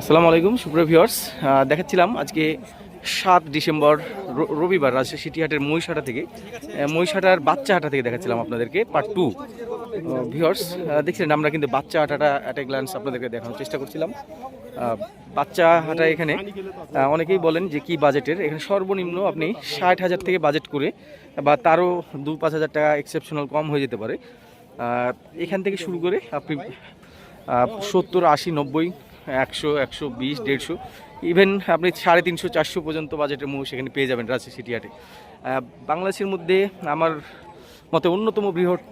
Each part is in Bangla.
আসসালামু আলাইকুম, সুপ্রিয় ভিউয়ার্স। দেখাচ্ছিলাম আজকে সাত ডিসেম্বর রবিবার রাজশাহী সিটিহাটের মহিষাটা থেকে। মহিষাটার বাচ্চা হাটা থেকে দেখাচ্ছিলাম আপনাদেরকে পার্ট টু ভিউয়ার্স দেখছিলেন, আমরা কিন্তু বাচ্চা হাটাটা অ্যাট এ গ্ল্যান্স আপনাদেরকে দেখানোর চেষ্টা করছিলাম। বাচ্চা হাটা এখানে অনেকেই বলেন যে কি বাজেটের, এখানে সর্বনিম্ন আপনি ষাট হাজার থেকে বাজেট করে, বা তারও দু পাঁচ হাজার টাকা এক্সেপশনাল কম হয়ে যেতে পারে। এখান থেকে শুরু করে আপনি সত্তর, আশি, নব্বই একশো একশো বিশ দেড়শো। ইভেন আপনি সাড়ে তিনশো চারশো পর্যন্ত বাজেটের মহিষ সেখানে পেয়ে যাবেন রাজশাহী সিটি হাটে। বাংলাদেশের মধ্যে আমার মতে অন্যতম বৃহৎ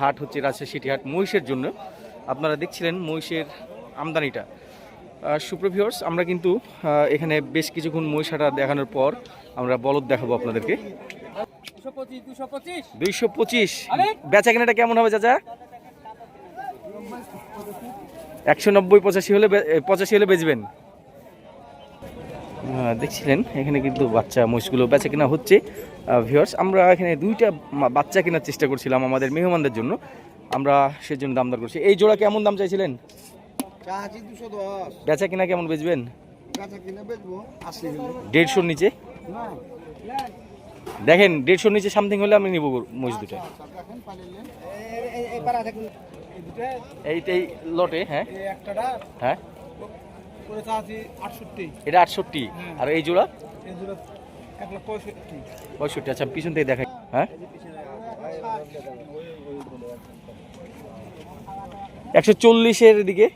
হাট হচ্ছে রাজশাহী সিটি হাট মহিষের জন্য। আপনারা দেখছিলেন মহিষের আমদানিটা। সুপ্রভিয়র্স আমরা কিন্তু এখানে বেশ কিছুক্ষণ মহিষ হাটা দেখানোর পর আমরা বলদ দেখাবো আপনাদেরকে। দুশো পঁচিশ দুশো দুইশো পঁচিশ। বেচা কেনাটা কেমন হবে চাচা? একশো নব্বই পঁচাশি হলে পঁচাশি হলে বেচবেন। দেখছিলেন এখানে কিন্তু বাচ্চা মহিষগুলো বেচা কেনা হচ্ছে। ভিওর্স আমরা এখানে দুইটা বাচ্চা কেনার চেষ্টা করছিলাম আমাদের মেহমানদের জন্য। আমরা সেজন্য দাম দর করছি। এই জোড়া কেমন দাম চাইছিলেন? বেচা কিনা কেমন বেচবেন? দেড়শোর নিচে? দেখেন দেড়শোর নিচে সামথিং হলে আমি নিব মহিষ দুটো এখন পালিলেন এই পাড়া থাকুন এই দুটো এই এই লটে হ্যাঁ হ্যাঁ আটষট্টি। এটা আটষট্টি? আর এই জোড়া? পঁয়ষট্টি। আচ্ছা পিছন থেকে দেখাই। হ্যাঁ? একশো চল্লিশের দিকে?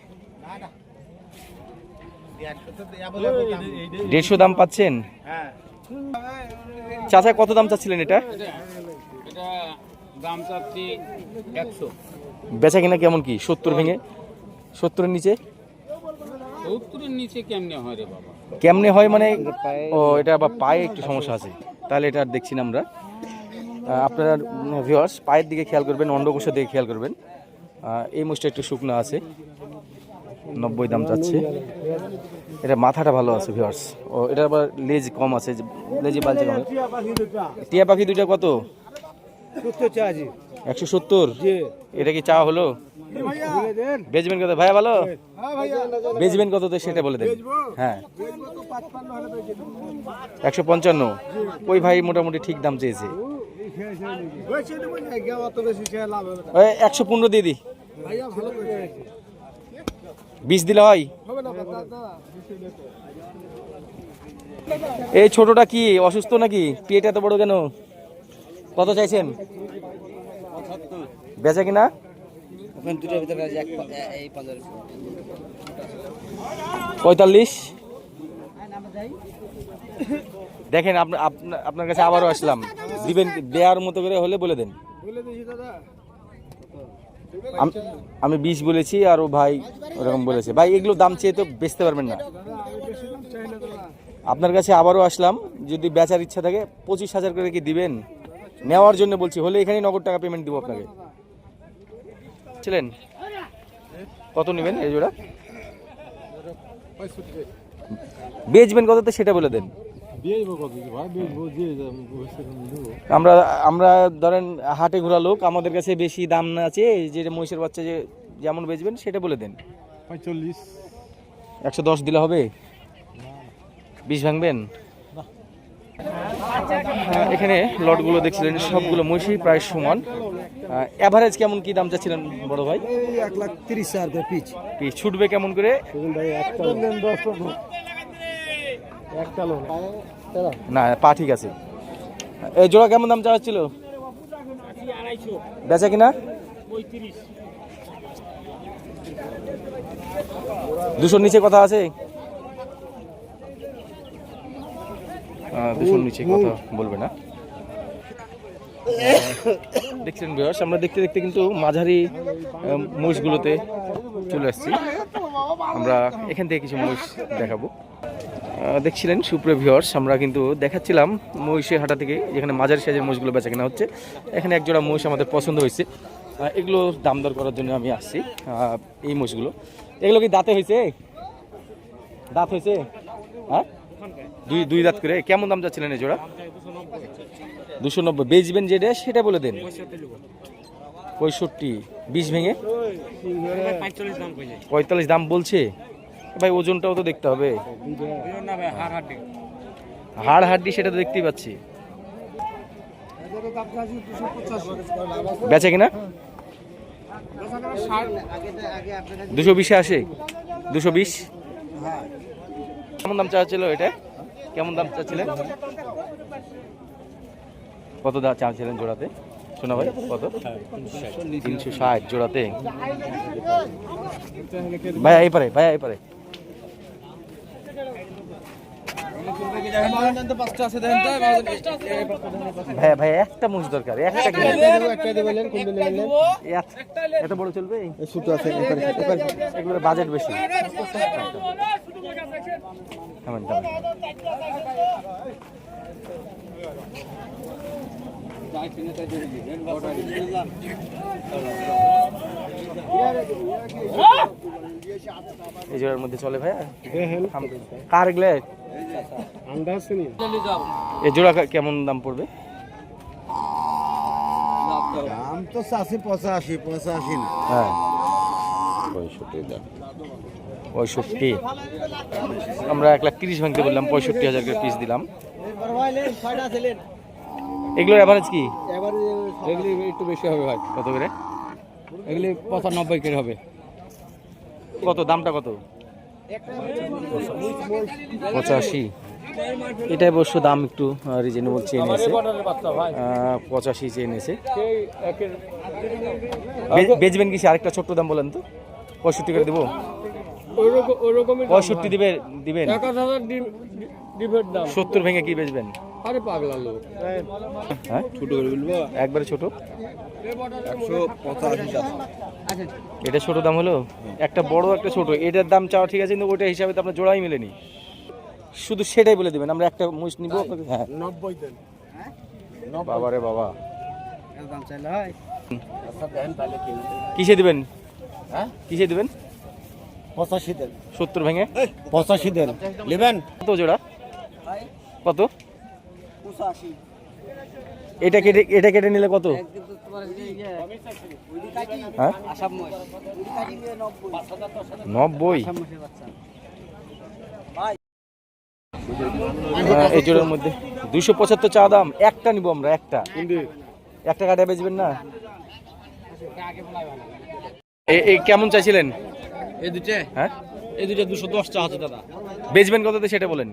দেড়শো দাম পাচ্ছেন? হ্যাঁ। চাচা কত দাম চাচ্ছিলেন এটা? এটা দাম চাচ্ছি একশো। বেচা কিনা কেমন কি? সত্তর ভেঙে? সত্তরের নিচে? সত্তরের নিচে কেমনে হয় রে বাবা? কেমনে হয় মানে? ও এটা আবার পায়ে একটু সমস্যা আছে। তাহলে এটা আর দেখছি না আমরা। আপনারা ভিউয়ার্স পায়ের দিকে খেয়াল করবেন অন্ডকোষের দিকে খেয়াল করবেন। এই মুষটা একটু শুকনো আছে। নব্বই দাম যাচ্ছে। এটা মাথাটা ভালো আছে ভিওয়ার্স ও এটা আবার লেজ কম আছে লেজে বালছে কম। টিয়া পাখি দুইটা কত? সত্তর একশো সত্তর? জি। এটা কি চা হলো? বেচবেন কত? ভাইয়া ভালো হ্যাঁ বেচবেন কত সেটা বলে দেন। হ্যাঁ। একশো পঞ্চান্ন? ওই ভাই মোটামুটি ঠিক দাম চেয়েছে। একশো পনেরো দিয়ে দি। ভাইয়া বিশ দিলে হয়? দাদা। এই ছোটটা কি অসুস্থ নাকি? পেট এত বড় কেন? কত চাইছেন? বেচা কিনা? পঁয়তাল্লিশ। দেখেন আপনা- আপনা- আপনার কাছে আবারও আসলাম। দিবেন দেওয়ার মতো করে হলে বলে দেন। বলে দিয়েছি দাদা। আম- বিশ বলেছি আর ও ভাই ওরকম বলেছে। ভাই এগুলো দাম চেয়ে তো বেচতে পারবেন না। আপনার কাছে আবারও আসলাম। যদি বেচার ইচ্ছা থাকে পঁচিশ হাজার করে কি দিবেন? নেওয়ার জন্য বলছি হলে এখানেই নগদ টাকা পেমেন্ট দিব আপনাকে। ছিলেন? কত নেবেন এই জোড়া? বেচবেন কত তো সেটা বলে দেন। আমরা আমরা ধরেন হাটে ঘোরা লোক আমাদের কাছে বেশি দাম না আছে যে মহিষের বাচ্চা যে যেমন বেচবেন সেটা বলে দেন। পঁয়তাল্লিশ। একশো দশ দিলে হবে? বিষ ভাঙবেন? এখানে লটগুলো দেখছিলেন, সবগুলো মহিষই প্রায় সমান। অ্যাভারেজ কেমন কি দাম চাচ্ছিলেন বড় ভাই? এক লাখ তিরিশ হাজার করে পিচ ছুটবে কেমন করে? না, পা ঠিক আছে। এই জোড়া কেমন দাম চাওয়া ছিল বেচা কিনা? দুশোর নিচে কথা আছে? দুশোর নিচে কথা বলবে না। দেখছেন বিয়ার্স আমরা দেখতে দেখতে কিন্তু মাঝারি আহ, মহিষগুলোতে চলে আসছি। আমরা এখান থেকে কিছু মহিষ দেখাবো। দেখছিলেন সুপ্রিয় ভিউয়ার্স আমরা কিন্তু দেখাচ্ছিলাম মহিষের হাটা থেকে যেখানে মাঝারি সাইজের মহিষগুলো বেচা কেনা হচ্ছে। এখানে এক জোড়া মহিষ আমাদের পছন্দ হয়েছে। এগুলো দাম দর করার জন্য আমি আসছি। এই মহিষগুলো। এগুলো কি দাঁতে হয়েছে? দাঁত হয়েছে? হ্যাঁ? দুই দুই দাঁত করে। কেমন দাম যাচ্ছিলেন এই জোড়া? দুশো নব্বই। বেচবেন যেটা, সেটা বলে দেন। পঁয়ষট্টি। বিশ ভেঙে? পঁয়তাল্লিশ দাম বলছে। ভাই, ওজনটাও তো দেখতে হবে। হাড় হাড্ডি সেটা তো দেখতেই পাচ্ছি। বেচে কিনা? দুশো বিশে আসে। দুশো বিশ? কেমন দাম চাচ্ছিল এটা? কেমন দাম চাচ্ছিলেন? কত দাম চাচ্ছিলেন জোড়াতে? শোনা ভাই, কত? তিনশো ষাট জোড়াতে। ভাই এই পারে ভাই এই পারে। ভাই ভাই একটা মুজ দরকার একটা কিনে এত- বড় চলবে? এগুলো বাজেট বেশি। থামেন, থামেন। এই জোড়ার মধ্যে চলে ভাইয়া? কার এগুলো? এই জোড়া কেমন দাম পড়বে? দাম তো চাষি পঁচাশি পঁচাশি না। হ্যাঁ। পঁয়ষট্টি পঁয়ষট্টি। আমরা এক লাখ তিরিশ ভাঙতে বললাম পঁয়ষট্টি হাজার করে পিস দিলাম। এগুলোর অ্যাভারেজ কি? এগুলি একটু বেশি হবে ভাই কত করে? এগুলি পঁচানব্বই কেজি হবে। কত? দামটা কত? পঁচাশি। এটাই অবশ্য দাম একটু রিজনেবল চেয়ে নিয়েছে। পঁচাশি চেয়ে নিয়েছে। বেচবেন কি আরেকটা ছোট্ট দাম বলেন তো? পঁয়ষট্টি করে দেবো। ওইরকম ওইরকমই পঁয়ষট্টি দিবে দিবেন। এক হাজার ডিমের দাম। সত্তর ভেঙে কি বেচবেন? আরে পাগলা লোক। হ্যাঁ? ছোট করে বলব? একবারে ছোট? একশো পঁচাশি এটা ছোট দাম হলো? একটা বড় একটা ছোট। এটার দাম চাওয়া ঠিক আছে কিন্তু ওইটা হিসাবে তো আপনার জোড়াই মেলেনি। শুধু সেটাই বলে দিবেন আমরা একটা মুষ নিব। আপনাকে হ্যাঁ। নব্বই দেন। বাবা রে বাবা। হয়। কিসে দিবেন? হ্যাঁ? কিসে দিবেন? পঁচাশি দেন। সত্তর ভেঙে? পঁচাশি দেন। নেবেন? কত জোড়া? কত? এটা কেটে এটা কেটে নিলে কত? হ্যাঁ? নব্বই। আহ, এই জোড়ার মধ্যে। দুইশো পঁচাত্তর চা দাম। একটা নিব আমরা একটা। একটা কাটা বেচবেন না? কেমন চাইছিলেন? এই দুটো হ্যাঁ? এই দুটো দুশো দশ চা আছে দাদা। বেচবেন কততে সেটা বলেন?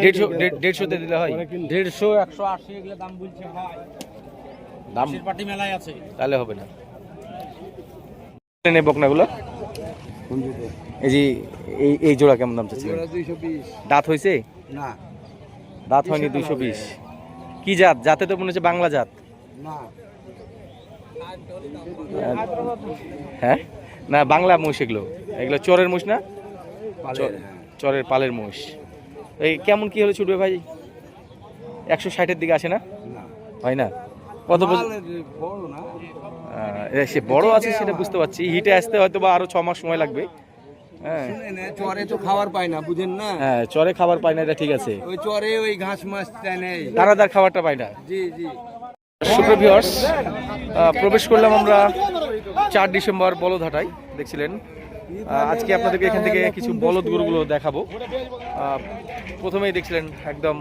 দেড়শো দেড়- দেড়শোতে দিলে হয়। দেড়শো একশো আশি এগুলো দাম বলছে ভাই। দাম? পার্টি মেলায় আছে। তাহলে হবে না। নেই বকনাগুলো? এই যে এই এই জোড়া কেমন দাম বিশ। দাঁত হয়েছে? না। দাঁত হয়নি দুইশো বিশ। কি জাত? জাতে তো মনে হচ্ছে বাংলা জাত। না। হ্যাঁ? না বাংলা মোষ এগুলো। এগুলো চরের মোষ না? চরের পালের মোষ এই কেমন কি হলে ছুটবে ভাই? একশো ষাটের দিকে আসে না? হয় না? কত না? সে বড় আছে সেটা বুঝতে পারছি। হিটে আসতে হয়তো বা আরও ছ মাস সময় লাগবে। হ্যাঁ। চরে তো খাবার পায় না বুঝেন না? হ্যাঁ চরে খাবার পায় না এটা ঠিক আছে। ওই চরে ওই ঘাস মাছ দানাদার খাবারটা পায় না। জি জি। সুপ্রভিয়র্স প্রবেশ করলাম আমরা চার ডিসেম্বর বলদহাটায়, দেখছিলেন। আজকে আপনাদেরকে এখান থেকে কিছু বলদ গরুগুলো দেখাবো। প্রথমেই দেখছিলেন একদম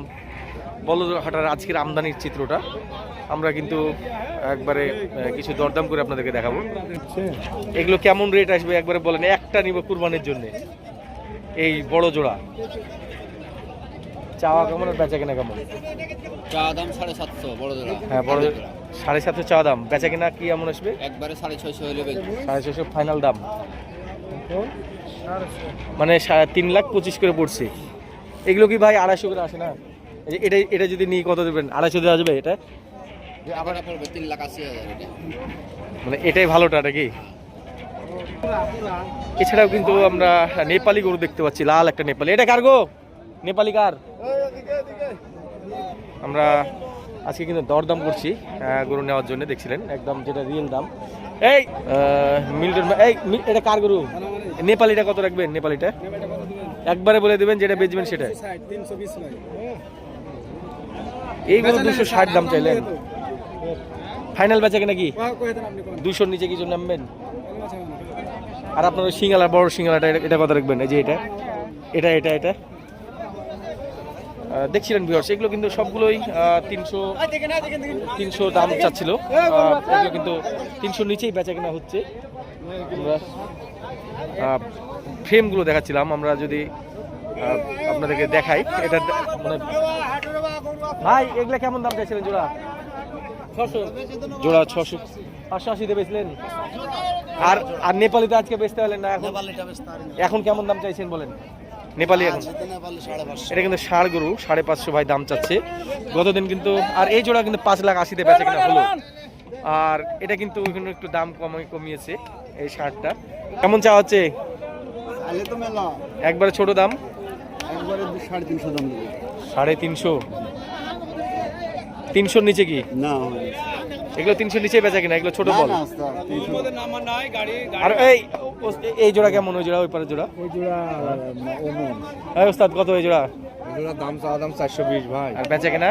বলদহাটার আজকের আমদানির চিত্রটা। আমরা কিন্তু একবারে কিছু দরদাম করে আপনাদেরকে দেখাবো। এগুলো কেমন রেট আসবে একবারে বলেন, একটা নিব কুরবানির জন্য। এই বড় জোড়া। চাওয়া কেমন আর বেচা কেনা কেমন? চা দাম সাড়ে সাতশো বড় জোড়া হ্যাঁ বড় সাড়ে সাতশো চা দাম। বেচা কিনা কি এমন আসবে? একবারে সাড়ে ছয়শো হলে সাড়ে ছশো ফাইনাল দাম। মানে তিন লাখ পঁচিশ করে পড়ছে। এগুলো কি ভাই আড়াইশো করে আসে না? এটা এটা যদি নিই কত দেবেন? আড়াইশো দিয়ে আসবে এটা। মানে এটাই ভালোটা নাকি? এছাড়াও কিন্তু আমরা নেপালি গরু দেখতে পাচ্ছি লাল একটা নেপালি। এটা কার গো? নেপালি কার? আমরা আজকে কিন্তু দরদাম করছি গরু নেওয়ার জন্য দেখছিলেন? একদম যেটা রিয়েল দাম। এই মিল্টন এই এটা কার গরু? নেপালিটা কত রাখবেন? নেপালিটা? একবারে বলে দেবেন যেটা বেচবেন সেটা। এই গরু দুশো ষাট দাম চাইলেন। ফাইনাল বেচা কিনা কি? দুশোর নিচে কিছু নামবেন? আর আপনার সিঙ্গালা বড় সিঙ্গালাটা এটা- কত রাখবেন? এই যে এটা। এটা এটা এটা। দেখছিলেন ভিউয়ার্স এগুলো কিন্তু সবগুলোই তিনশো তিনশো দাম চাচ্ছিল। এগুলো কিন্তু তিনশোর নিচেই বেচা কেনা হচ্ছে। আমরা ফ্রেমগুলো দেখাচ্ছিলাম আমরা যদি আপনাদেরকে দেখাই এটা মানে ভাই এগুলা কেমন দাম চাইছিলেন জোড়া? ছশো। জোড়া ছশো পাঁচশো আশিতে বেচলেন? আর আর নেপালিতে আজকে বেচতে পারলেন না এখন? এখন কেমন দাম চাইছেন বলেন? নেপালি এখন? এটা কিন্তু ষাড় গরু সাড়ে পাঁচশো ভাই দাম চাচ্ছে। গতদিন কিন্তু আর এই জোড়া কিন্তু পাঁচ লাখ আশিতে বেচা কিনা হলো। আর এটা কিন্তু ওইখানে একটু দাম কমে কমিয়েছে এই শার্টটা কেমন চা হচ্ছে? একবারে ছোট দাম? সাড়ে তিনশো দাম সাড়ে তিনশো? তিনশোর নিচে কি? না। এগুলো তিনশোর নিচে বেচা কিনা এগুলো ছোট বল। তিনশো। আর এই এই জোড়া কেমন ওই জোড়া ওই পারে জোড়া? ওই জোড়া এই ওস্তাদ কত ওই জোড়া? ওই জোড়া দাম চাওয়া দাম চারশো বিশ ভাই। আর বেচা কিনা?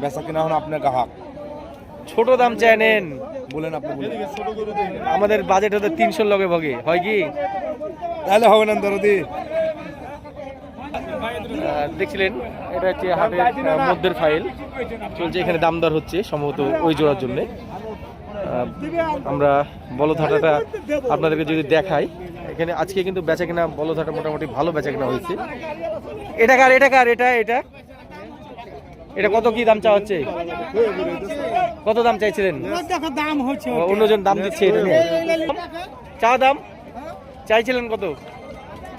বেচা কিনা এখন আপনার গ্রাহক। ছোট দাম চাই নেন। বলেন আপনি বলেন। আমাদের বাজেট হতে তিনশোর লগে ভগে হয় কি? তাহলে হবে না দরদি। দেখছিলেন এটা হচ্ছে হাটের মধ্যের ফাইল চলছে এখানে দাম দর হচ্ছে সম্ভবত ওই জোড়ার জন্য। আমরা বলধাটাটা আপনাদেরকে যদি দেখাই এখানে আজকে কিন্তু বেচা কিনা বলধাটা মোটামুটি ভালো বেচা কিনা হয়েছে। এটা কার এটা কার এটা এটা? এটা কত কি দাম চা হচ্ছে? কত দাম চাইছিলেন? দাম হচ্ছে অন্যজন দাম দিচ্ছে এটা নিয়ে। চা দাম? চাইছিলেন কত দাম চাচ্ছে তিনশো তিরিশ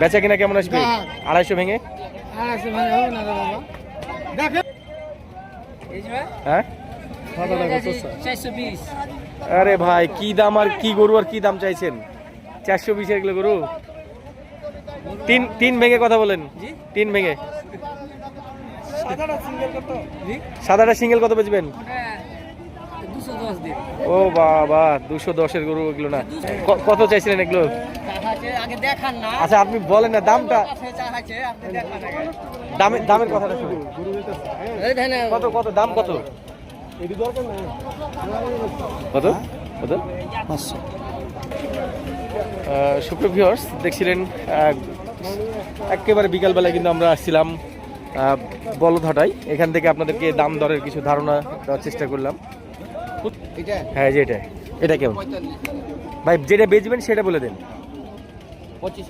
বেচা কিনা কেমন আসবে? আড়াইশো ভেঙে? হ্যাঁ? আরে ভাই কি দাম আর কি গরু আর কি দাম চাইছেন? চারশো বিশ এগুলো গরু? তিন তিন ভেঙে কথা বলেন। তিন ভেঙে। সাদাটা সিঙ্গেল কত? বেচবেন? ও বাবা দুশো দশের গরু এগুলো না। ক- কত চাইছিলেন এগুলো? আচ্ছা আপনি বলেন না দামটা। দামের দামের কথাটা শুনুন। কত কত দাম কত? কত? কত? সুপ্রিয় ভিউয়ার্স দেখছিলেন একেবারে বিকালবেলায় কিন্তু আমরা আসছিলাম আহ, বলধাটায়। এখান থেকে আপনাদেরকে দাম দরের কিছু ধারণা দেওয়ার চেষ্টা করলাম। হ্যাঁ যে এটা। এটা কেমন? ভাই যেটা বেচবেন সেটা বলে দেন। পঁচিশ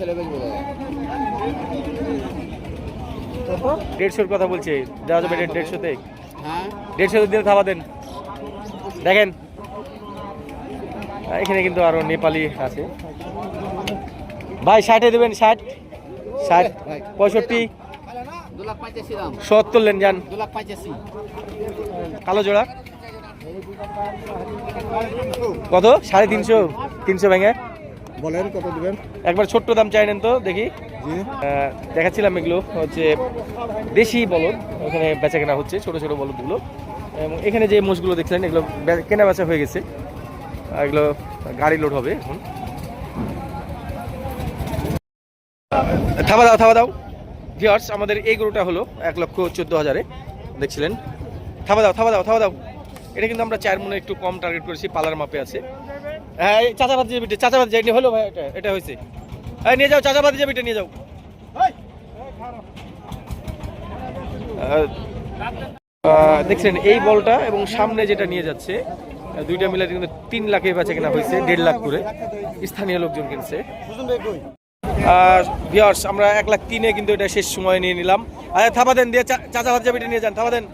দেড়শোর কথা বলছে দেওয়া যাবে দেড়শোতে। হ্যাঁ। দেড়শোতে দিয়ে থাবা দেন। দেখেন এখানে কিন্তু আরও নেপালি আছে। ভাই ষাটে দেবেন ষাট? ষাট পঁয়ষট্টি? সত্তর লেন যান। কালো জোড়া? কত? সাড়ে তিনশো। তিনশো ভেঙে বলেন কত দিবেন? একবার ছোট্ট দাম চাই নেন তো দেখি। দেখাচ্ছিলাম এগুলো হচ্ছে দেশি বলদ ওখানে বেচা কেনা হচ্ছে ছোট ছোট বলদগুলো। এবং এখানে যে মোষগুলো দেখছিলেন এগুলো কেনা বেচা হয়ে গেছে। এগুলো গাড়ি লোড হবে এখন। থাবা দাও থাবা দাও। ভিওর্স আমাদের এই গরুটা হলো এক লক্ষ চোদ্দ হাজারে। দেখছিলেন? থাবা দাও থাবা দাও থাবা দাও। এটা কিন্তু আমরা চার মনে একটু কম টার্গেট করেছি পালার মাপে আছে। হ্যাঁ চাচাবাদ যে বিটে চাচাবাদ যাইনি হলো ভাই, এটা এটা হয়েছে। হ্যাঁ নিয়ে যাও চাচাবাদ যে বিটে, নিয়ে যাও। দেখছেন, এই বলটা এবং সামনে যেটা নিয়ে যাচ্ছে দুইটা মিলে কিন্তু তিন লাখে বেচা কেনা হয়েছে, দেড় লাখ করে। স্থানীয় লোকজন কিনছে। ভিওর্স আমরা এক লাখ তিনে কিন্তু এটা শেষ সময় নিয়ে নিলাম। আরে, থাবা দেন, দিয়ে চাচা ভাত যাবে নিয়ে যান, থাবা দেন।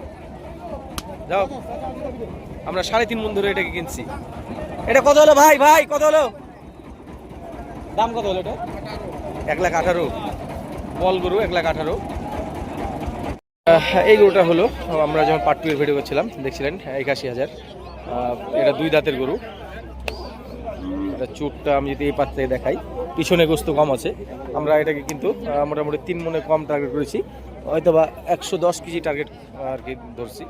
যাও। আমরা সাড়ে তিন মন ধরে এটাকে কিনছি। এটা কত হলো ভাই? ভাই, কত হলো? দাম কত হলো এটা? এক লাখ আঠারো। বল গরু, এক লাখ আঠারো। এই গরুটা হলো, আমরা যখন পার্ট টু এর ভিডিও করছিলাম, দেখছিলেন, একাশি হাজার। এটা দুই দাঁতের গরু। এটা চোখটা আমি যদি এই পাত থেকে দেখাই, পিছনে গোস্ত কম আছে। আমরা এটাকে কিন্তু মোটামুটি তিন মনে কম টার্গেট করেছি। হয়তো বা একশো দশ কেজি টার্গেট আর কি ধরছি।